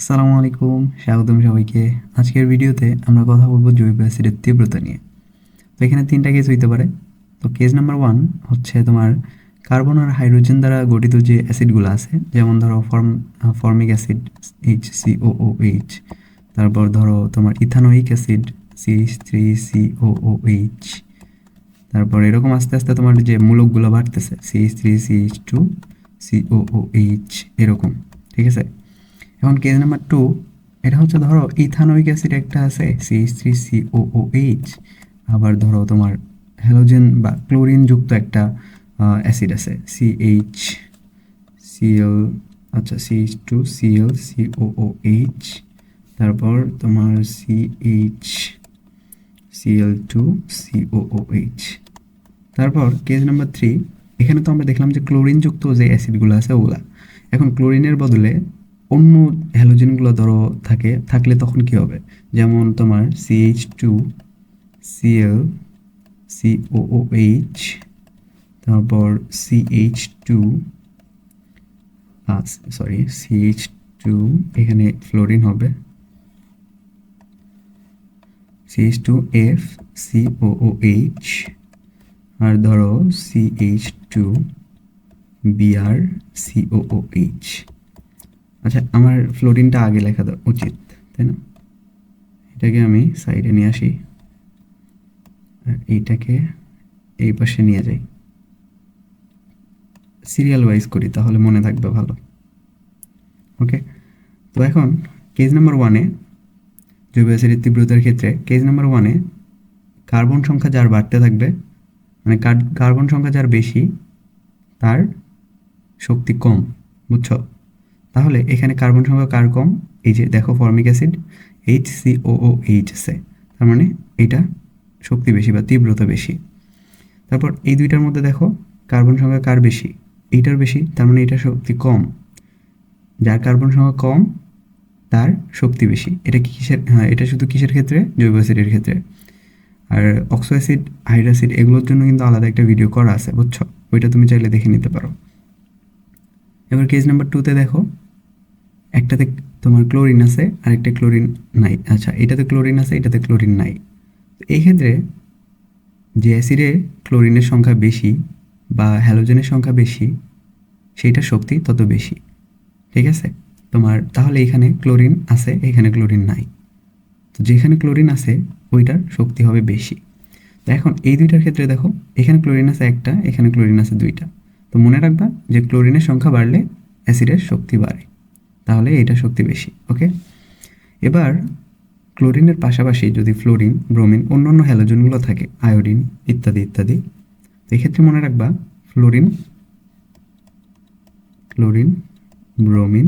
আসসালামু আলাইকুম, স্বাগতম সবাইকে। আজকের ভিডিওতে আমরা কথা বলব জৈব অ্যাসিডের তীব্রতা নিয়ে। তো এখানে তিনটা কেস হইতে পারে। তো কেস নাম্বার ওয়ান হচ্ছে তোমার কার্বন আর হাইড্রোজেন দ্বারা গঠিত যে অ্যাসিডগুলো আছে, যেমন ধরো form formic acid H C O O H তারপর ধরো তোমার ethanoic acid C three C O O H তারপর এরকম আস্তে আস্তে তোমার যে মূলকগুলো বাড়তেছে C three C H two C O O H এরকম, ঠিক আছে? এখন কেস নাম্বার টু এটা হচ্ছে ধরো ইথানোইক অ্যাসিড একটা আছে C H three C O O H আবার ধরো তোমার হ্যালোজেন বা ক্লোরিন যুক্ত একটা অ্যাসিড আছে C C H C L আচ্ছা C H two C L C O H তারপর তোমার C C H C L two C O O H তারপর কেস নাম্বার থ্রি এখানে তো আমরা দেখলাম যে ক্লোরিন যুক্ত যে অ্যাসিডগুলো আছে ওগুলা, এখন ক্লোরিনের বদলে অন্য হ্যালোজেনগুলো ধরো থাকে, থাকলে তখন কি হবে? যেমন তোমার CH two C L C O O H তারপর C H two sorry C H two এখানে ফ্লোরিন হবে। C H two F C O O H আর ধরো সিএইচ টু বিআর সিওওএইচ আচ্ছা আমার ফ্লোরিনটা আগে লেখা উচিত, তাই না? এটাকে আমি সাইডে নিয়ে আসি। আর এইটাকে এই পাশে নিয়ে যাই। সিরিয়াল ওয়াইজ করি, তাহলে মনে থাকবে ভালো। ওকে? তো এখন কেজ নাম্বার ওয়ানে জৈব অ্যাসিডের তীব্রতার ক্ষেত্রে কেজ নাম্বার ওয়ানে কার্বন সংখ্যা যার বাড়তে থাকবে মানে কার্বন সংখ্যা যার বেশি, তার শক্তি কম, বুঝছ? তাহলে এখানে কার্বন সংখ্যা কার কম? এই যে দেখো formic acid H C O O H আছে তার মানে এটা শক্তি বেশি বা তীব্রতা বেশি। তারপর এই দুইটার মধ্যে দেখো কার্বন সংখ্যা কার বেশি? এইটার বেশি, তার মানে এটা শক্তি কম। যার কার্বন সংখ্যা কম, তার শক্তি বেশি। এটা কিসের? হ্যাঁ এটা শুধু কিসের ক্ষেত্রে? জৈব অ্যাসিডের ক্ষেত্রে। আর অক্সো অ্যাসিড হাইড্রাসিড এগুলোর জন্য কিন্তু আলাদা একটা ভিডিও করা আছে, বুঝছ? ওইটা তুমি চাইলে দেখে নিতে পারো। এবার কেজ নাম্বার টুতে দেখো। একটাতে তোমার ক্লোরিন আছে আর একটা ক্লোরিন নাই। আচ্ছা এটাতে ক্লোরিন আছে, এটাতে ক্লোরিন নাই। তো এই ক্ষেত্রে যে অ্যাসিডে ক্লোরিনের সংখ্যা বেশি বা হ্যালোজেনের সংখ্যা বেশি সেইটার শক্তি তত বেশি। ঠিক আছে? তোমার, তাহলে এখানে ক্লোরিন আছে, এখানে ক্লোরিন নাই। তো যেখানে ক্লোরিন আছে, ওইটার শক্তি হবে বেশি। তো এখন এই দুইটার ক্ষেত্রে দেখো, এখানে ক্লোরিন আছে একটা, এখানে ক্লোরিন আছে দুইটা। তো মনে রাখবা যে ক্লোরিনের সংখ্যা বাড়লে অ্যাসিডের শক্তি বাড়ে। তাহলে এটা শক্তি বেশি ওকে এবার ক্লোরিনের পাশাপাশি যদি ফ্লোরিন, ব্রোমিন অন্য অন্য হ্যালোজনগুলো থাকে, আয়োডিন ইত্যাদি ইত্যাদি, এক্ষেত্রে মনে রাখবা fluorine, chlorine, bromine,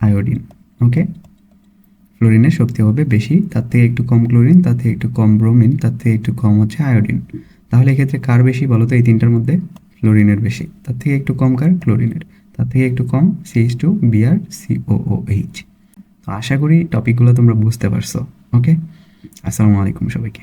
iodine okay ফ্লোরিনের শক্তি হবে বেশি, তার থেকে একটু কম ক্লোরিন, তার থেকে একটু কম ব্রোমিন, তার থেকে একটু কম হচ্ছে আয়োডিন। তাহলে এক্ষেত্রে কার বেশি বলো তো এই তিনটার মধ্যে? ফ্লোরিনের বেশি, তার থেকে একটু কম কার? ক্লোরিনের। তার থেকে একটু কম C H two B R C O O H তো আশা করি টপিকগুলো তোমরা বুঝতে পারছ ওকে আসসালামু আলাইকুম সবাইকে।